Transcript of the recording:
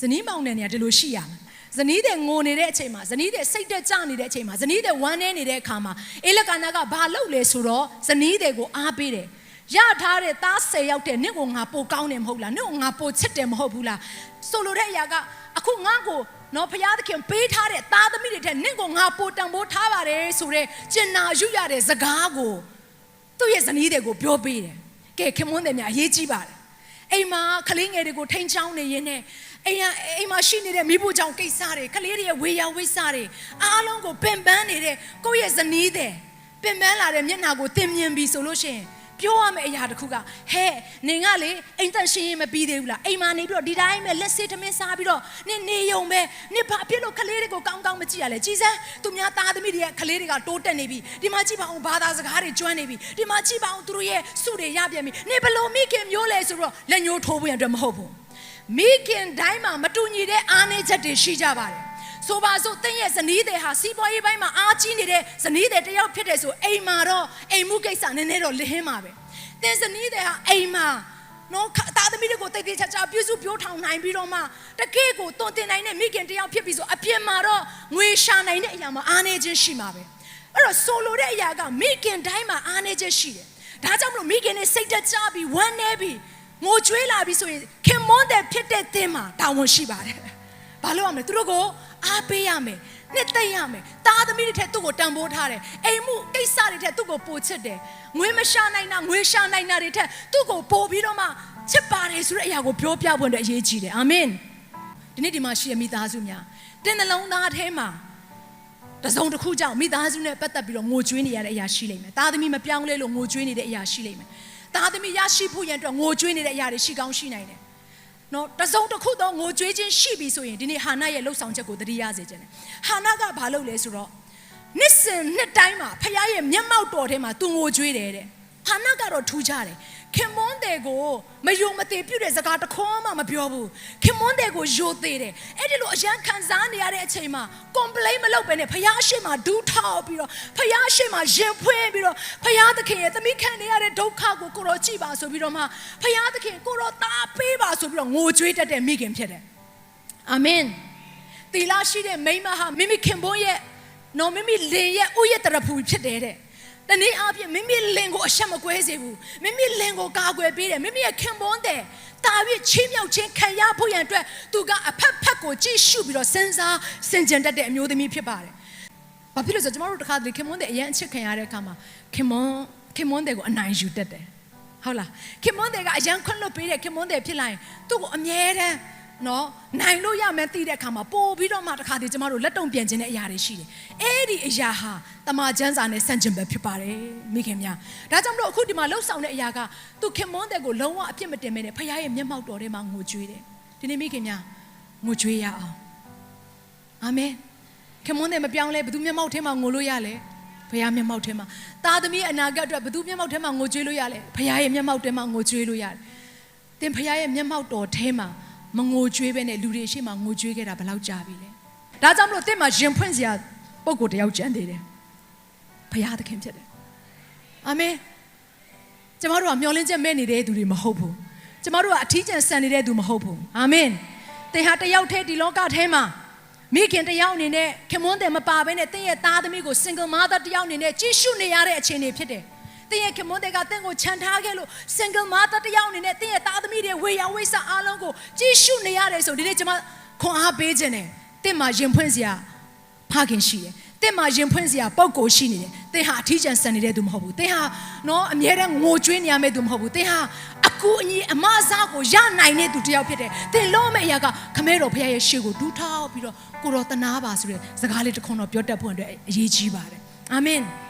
ဇနီးမောင်နဲ့နေရာဒီလိုရှိရမယ်ဇနီးတဲ့ငိုနေတဲ့အချိန်မှာဇနီးတဲ့စိတ်တက်ကြနေတဲ့အချိန်မှာဇနီးတဲ့ဝမ်းနေနေတဲ့အခါမှာအေလကာနာကဘာလုပ်လဲဆိုတော့ဇနီးတဲ့ကိုအားပေးတယ်ရထားတဲ့သား၁၀ယောက်တဲ့နင့်ကိုငါပိုကောင်းတယ်မဟုတ်လားနင့်ကိုငါပိုချစ်တယ်မဟုတ်ဘူးလားဆိုလိုတဲ့အရာကအခုငါ့ကိုနော်ဖျားသခင်ပေးထားတဲ့သားသမီးတွေထက်နင့်ကိုငါပိုတန်ဖိုးထားပါတယ်ဆိုတော့ကျင်နာယူရတဲ့စကားကိုသူ့ရဲ့ဇနီးတွေကိုပြောပေးတယ်ကဲခင်မွန်းတယ်များအရေးကြီးပါတယ် အိမ်မှာကလေးငယ်တွေကိုထိန်းချောင်းနေရင်းနဲ့အိမ်ရအိမ်မှာရှိနေတဲ့မိဖို့ကြောင့်ကိစ္စတွေကလေးတွေရဲ့ဝေယဝိစတွေအားလုံးကိုပင်ပန်းနေတဲ့ကိုယ့်ရဲ့ဇနီးတဲ့ပင်ပန်းလာတဲ့မျက်နှာကိုတင်မြင်ပြီဆိုလို့ရှိရင် ပြောရမယ့်အရာတစ်ခုကဟဲ့နင်ကလေအိမ်သက်ရှင်းရင်မပြီးသေးဘူးလားအိမ်မှာနေပြီးတော့ဒီတိုင်းပဲလက်စေးထမင်းစားပြီးတော့နင်နေုံပဲနင်ဘာဖြစ်လို့ကလေးတွေကိုကောင်းကောင်းမကြည့်ရလဲကြည်စမ်းသူများသားသမီးတွေရဲ့ကလေးတွေကတိုးတက်နေပြီဒီမှာကြည့်ပါအောင်ဘာသာစကားတွေကျွမ်းနေပြီဒီမှာကြည့်ပါအောင်သူတို့ရဲ့စုတွေရပြန်ပြီနင်ဘလို့မိခင်မျိုးလဲဆိုတော့လက်ညှိုးထိုးဖို့ရအတွက်မဟုတ်ဘူးမိခင်တိုင်းမှာမတူညီတဲ့အားနည်းချက်တွေရှိကြပါတယ် ဆိုပါစို့တင်းရဲ့ဇနီးတဲ့ဟာစီးပွားရေးပိုင်းမှာအားကြီးနေတဲ့ဇနီးတဲ့တယောက်ဖြစ်တယ်ဆိုအိမ်မှာတော့အိမ်မှုကိစ္စနည်းနည်းတော့လင်းပါပဲတင်းဇနီးတဲ့ဟာအိမ်မှာနော်သားသမီးတွေကိုတိတ်တိတ်ချာချာပြုစုပြောထောင်နိုင်ပြီးတော့မှတကယ့်ကိုတွန်တင်နိုင်တဲ့မိခင်တယောက်ဖြစ်ပြီးဆိုအပြင်မှာတော့ငွေရှာနိုင်တဲ့အရာမှာအားနည်းခြင်းရှိမှာပဲအဲ့တော့ဆိုလိုတဲ့အရာကမိခင်တိုင်းမှာအားနည်းခြင်းရှိတယ်ဒါကြောင့်မလို့မိခင်နဲ့စိတ်တက်ကြပြီးဝမ်းနေပြီးငိုကြွေးလာပြီးဆိုရင်ခင်မွန်းတဲ့ဖြစ်တဲ့တင်းမှာတာဝန်ရှိပါတယ် ဘာလို့ရမလဲသူတို့ကိုအားပေးရမယ်နှစ်သိမ့်ရမယ်တားသမီးတွေထက်သူ့ကိုတန်ဖိုးထားတယ်အိမ်မှုကိစ္စတွေထက်သူ့ကိုပိုချစ်တယ်ငွေမရှာနိုင်တာငွေရှာနိုင်တာတွေထက်သူ့ကိုပိုပြီးတော့မှချစ်ပါတယ်ဆိုတဲ့အရာကိုပြောပြဖို့အတွက်အရေးကြီးတယ်အာမင်ဒီနေ့ဒီမှာရှိတဲ့မိသားစုများတင်းနှလုံးသားထဲမှာတစုံတစ်ခုကြောင့်မိသားစုနဲ့ပတ်သက်ပြီးတော့ငိုကြွေးနေရတဲ့အရာရှိလိမ့်မယ်တားသမီးမပြောင်းလဲလို့ငိုကြွေးနေတဲ့အရာရှိလိမ့်မယ်တားသမီးရရှိဖို့ရန်အတွက်ငိုကြွေးနေတဲ့အရာတွေရှိကောင်းရှိနိုင်တယ် နော်တစုံတစ်ခုတော့ငိုကြွေးခြင်းရှိပြီဆိုရင်ဒီနေ့ဟာနရဲ့လှုပ်ဆောင်ချက်ကိုသတိရစေခြင်းတယ်ဟာနကဘာလုပ်လဲဆိုတော့နှစ်စဉ်နှစ်တိုင်းမှာဖခင်ရဲ့မျက်မှောက်တော်ထဲမှာသူငိုကြွေးတယ်တဲ့ဟာနကတော့ထူးခြားတယ်ခင်မွန်းတဲ့ကိုမယုံမသိပြုတ်တဲ့စကားတစ်ခွန်းမှမပြောဘူးခင်မွန်းတဲ့ကိုယိုသေးတယ်အဲ့ဒီလိုအရန်ခံစားနေရတဲ့အချိန်မှာ complain မလုပ်ဘဲနဲ့ဖခင်ရှေ့မှာဒူးထောက်ပြီးတော့ဖခင်ရှေ့မှာရင်ဖွင့်ပြီးတော့ဖခင်သခင်ရဲ့သမီးခံနေရတဲ့ဒုက္ခကိုကိုရောကြည့်ပါဆိုပြီးတော့မှဖခင်သခင်ကိုရောတာပေးပါ ဆိုပြီးတော့ငိုကြွေးတတ်တဲ့မိခင်ဖြစ်တယ်အာမင်သီလရှိတဲ့မိန်းမဟာမိမိခင်ပွန်းရဲ့နော်မိမိလင်ရဲ့ဥယျာတရဖူဖြစ်တယ်တဲ့တနည်းအားဖြင့်မိမိလင်ကိုအဆက်မကွဲစေဘူးမိမိလင်ကိုကာကွယ်ပေးတယ်မိမိရဲ့ခင်ပွန်းတဲ့တာပြီးချင်းမြောက်ချင်းခံရဖို့ရန်အတွက်သူကအဖက်ဖက်ကိုကြည့်ရှုပြီးတော့စဉ်းစားစင်ကြင်တတ်တဲ့အမျိုးသမီးဖြစ်ပါတယ်။ဘာဖြစ်လို့လဲဆိုတော့ကျမတို့တခါတလေခင်မွန်းတဲ့အရန်အချစ်ခံရတဲ့အခါမှာခင်မွန်းခင်မွန်းတဲ့ကိုအနိုင်ယူတတ်တယ်။ ဟုတ်လားခင်မွန်းတဲ့ကအရန်ခွင့်လွတ်ပေးတဲ့ခင်မွန်းတဲ့ဖြစ်လာရင်သူ့ကိုအမြဲတမ်းနော်နိုင်လို့ရမယ်သိတဲ့အခါမှာပို့ပြီးတော့မှတခါတည်းကျမတို့လက်တုံပြန်ခြင်းတဲ့အရာတွေရှိတယ်။အဲ့ဒီအရာဟာတမန်ကျမ်းစာနဲ့ဆန့်ကျင်ဘက်ဖြစ်ပါတယ်မိခင်များ။ဒါကြောင့်မလို့အခုဒီမှာလှုပ်ဆောင်တဲ့အရာကသူခင်မွန်းတဲ့ကိုလုံးဝအပြစ်မတင်မဲနဲ့ဖခင်ရဲ့မျက်မှောက်တော်ထဲမှာငိုကြွေးတယ်။ဒီနေ့မိခင်များငိုကြွေးရအောင်။အာမင်။ခင်မွန်းတဲ့မပြောင်းလဲဘယ်သူမျက်မှောက်ထဲမှာငိုလို့ရလဲ။ ဖခင်မျက်မှောက်ထဲမှာသားသမီးအနာဂတ်အတွက်ဘယ်သူမျက်မှောက်ထဲမှာငိုကြွေးလို့ရလဲ။ဖခင်ရဲ့မျက်မှောက်ထဲမှာငိုကြွေးလို့ရတယ်။သင်ဖခင်ရဲ့မျက်မှောက်တော်ထဲမှာမငိုကြွေးပဲနဲ့လူတွေရှိမှငိုကြွေးခဲ့တာဘယ်လောက်ကြာပြီလဲဒါကြောင့်မလို့တင့်မှာရင်ဖွင့်စရာပုံကိုတယောက်ကျန်သေးတယ်ဘုရားသခင်ဖြစ်တယ်အာမင်ကျမတို့ကမျောလင်းချက်မဲ့နေတဲ့သူတွေမဟုတ်ဘူးကျမတို့ကအထီးကျန်ဆန်နေတဲ့သူမဟုတ်ဘူးအာမင်သင်ဟာတယောက်တည်းဒီလောကထဲမှာ မိခင်တယောက်အနေနဲ့ခင်မွန်းတယ်မပါဘဲနဲ့သင်ရဲ့သားသမီးကို single mother တယောက်အနေနဲ့ကြည့်ရှုနေရတဲ့အခြေအနေဖြစ်တယ်။တင်းရဲ့ခင်မွန်းတွေကတင့်ကိုခြံထားခဲ့လို့ single mother တယောက်အနေနဲ့တင်းရဲ့သားသမီးတွေဝေယဝိဆအားလုံးကိုကြည့်ရှုနေရတယ်ဆိုဒီနေ့ကျွန်မခွန်အားပေးခြင်းတယ်။တင့်မှာရင်ဖွင့်စရာဖခင်ရှိတယ်။တင့်မှာရင်ဖွင့်စရာပုံကိုရှိနေတယ်။တင်းဟာအထီးကျန်ဆန်နေတဲ့သူမဟုတ်ဘူး။တင်းဟာနော်အမြဲတမ်းငိုကြွေးနေရမယ့်သူမဟုတ်ဘူး။တင်းဟာအ ကူအညီအမအစားကိုရနိုင်တဲ့သူတယောက်ဖြစ်တယ်။တင်းလုံးမဲ့အရာကခမဲတော်ဖခင်ရဲ့ရှေ့ကိုဒူးထောက်ပြီးတော့ကိုတော်တနာပါဆိုတဲ့စကားလေးတစ်ခွန်းတော့ပြောတတ်ဖို့အတွက်အရေးကြီးပါတယ်။အာမင်။